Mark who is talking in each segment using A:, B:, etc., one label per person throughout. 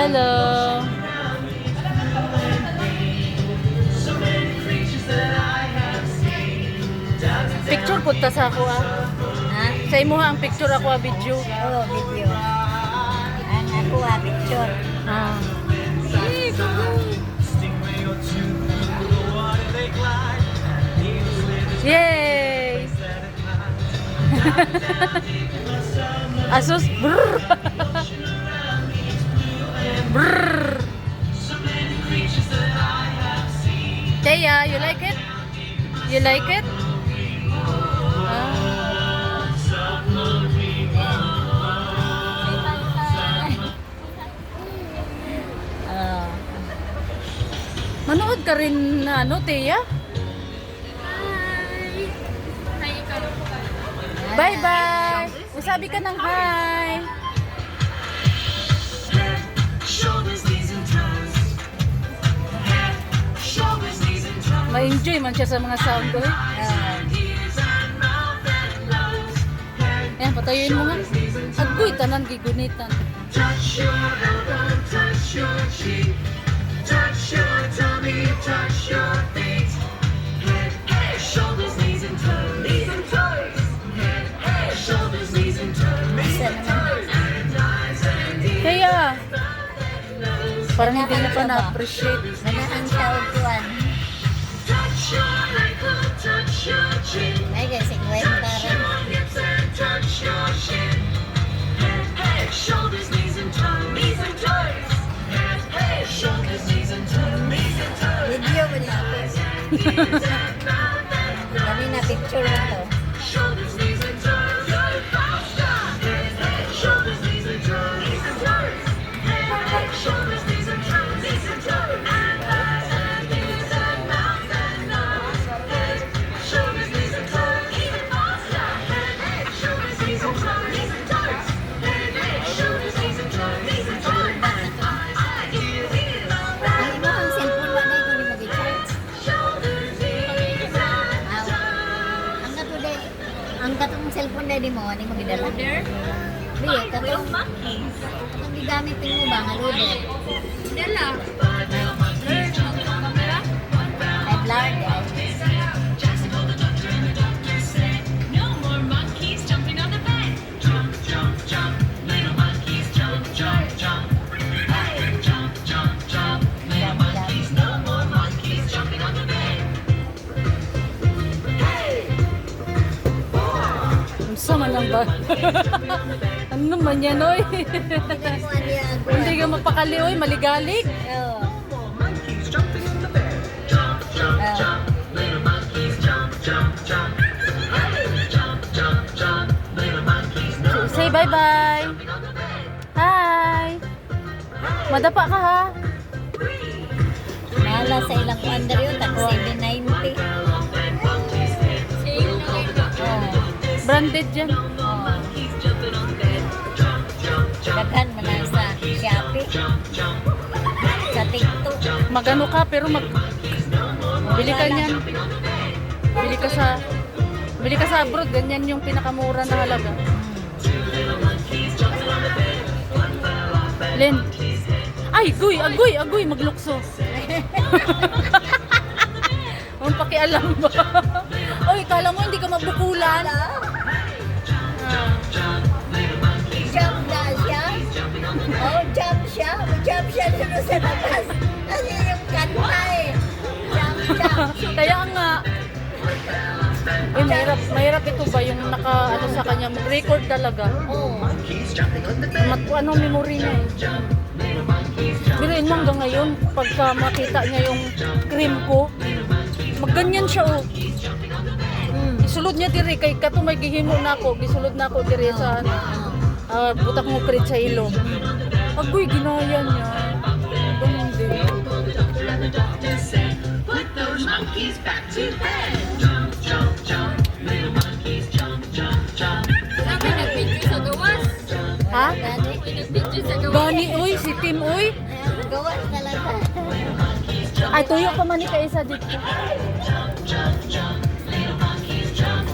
A: Hello. Picture punta sa ako ah.
B: Ha?
A: Sa imo ang picture ako ah, video.
B: Oo, video. Ang ako ah, picture.
A: Ah. Yay! Asus, brrr. Brrr. Teya, you like it? You like it? Ah.
B: Oo.
A: Manood ka rin na ano, Teya? Bye-bye! Masabi ka ng hi! Ma-enjoy man siya sa mga sound ko. eh.
C: Head,
A: Ayan, patayuin mo nga. Agoy, tanan gigunitan.
C: touch your elbow, touch your cheek. Touch your tummy, touch your feet. Head, head, shoulders, knees and toes. Knees and toes. Head, head, shoulders, knees and toes. Knees and toes. And eyes and ears.
A: Kaya, parang hindi na pa na-appreciate.
B: Ganaan siya og
C: your shin. Head, head, shoulders, knees and toes. Knees and toes. Head, head, shoulders, knees and toes. Knees and toes.
B: Video mo niya ako.
C: Nose.
B: Kanina picture mo to. Di mo, ani mo gidala?
D: There?
B: Di, katong, katong gigamitin mo ba, nga loader?
D: Dala. Camera.
B: At large, ay.
A: Sama lang ba? ano man yan, oy? Hindi ka mapakali, oy.
B: Oo.
C: jump,
B: Oh.
A: Say bye-bye. Hi! Madapa ka ha?
B: Nala sa ilang under yun, tag 790.
C: Jump, jump,
B: Daghan mo na sa Shopee, sa TikTok.
A: Magano ka, pero mag... Bili ka niyan. Bili ka sa... Bili ka sa abroad, ganyan yung pinakamura na halaga. Len. Ay, guy, agoy, agoy, maglukso. Ang pakialam ba? Oy, kala mo hindi ka mabukulan.
B: Jump na siya. Oh, jump siya. Jump siya sa labas. Kasi yung kanta eh. Jump, jump.
A: Kaya nga, eh, mahirap, mahirap ito ba yung naka, ano sa kanya, mag-record talaga.
B: Oh.
C: The bed.
A: Mat, ano, memory niya eh. Biruin mo hanggang ngayon, pagka makita niya yung cream ko, magganyan siya oh.
B: Mm.
A: Isulod niya diri, kay kato may gihimo na ako, gisulod na ako diri sa, ah, butak mo kred sa ilong. Agoy, ginaya niya. Ganun din.
C: Put those monkeys back to bed. Jump, jump, jump. Little monkeys jump, jump, jump.
D: Sabi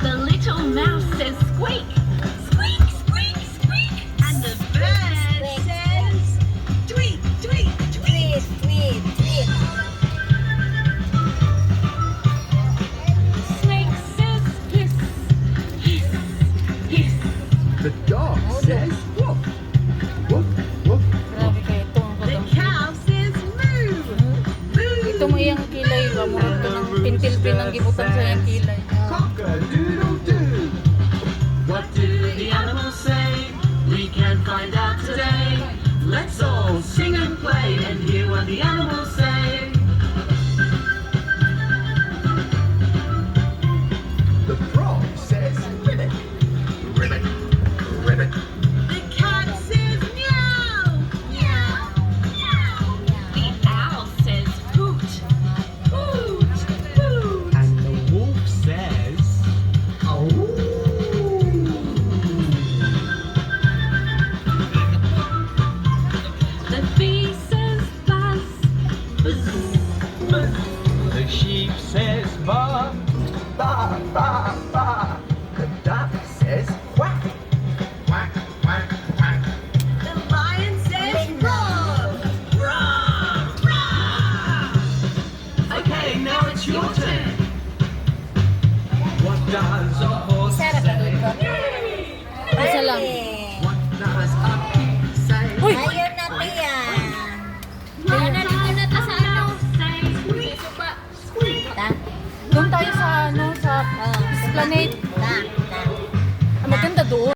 D: The little mouse
A: says
B: squeak.
D: Squeak, squeak, squeak.
A: And the bird says tweet,
B: tweet, tweet.
A: Tweet, tweet. Snake says hiss, hiss, hiss.
B: The dog says woof, woof, woof.
D: The cow says moo, moo, mo. Song.
A: ang gibutan sa iyang kilay.
E: What do the animals say? We can find out today. Let's all
F: Ba, ba, ba. The duck says quack. Quack, quack, quack.
D: The lion says roar. Roar. Roar.
E: Okay, now it's your turn.
F: What does a horse say?
B: ikot.
A: Isa.
E: What does a pig say?
A: Uy! Esplanade.
B: ta, ta.
A: Ah, maganda doon.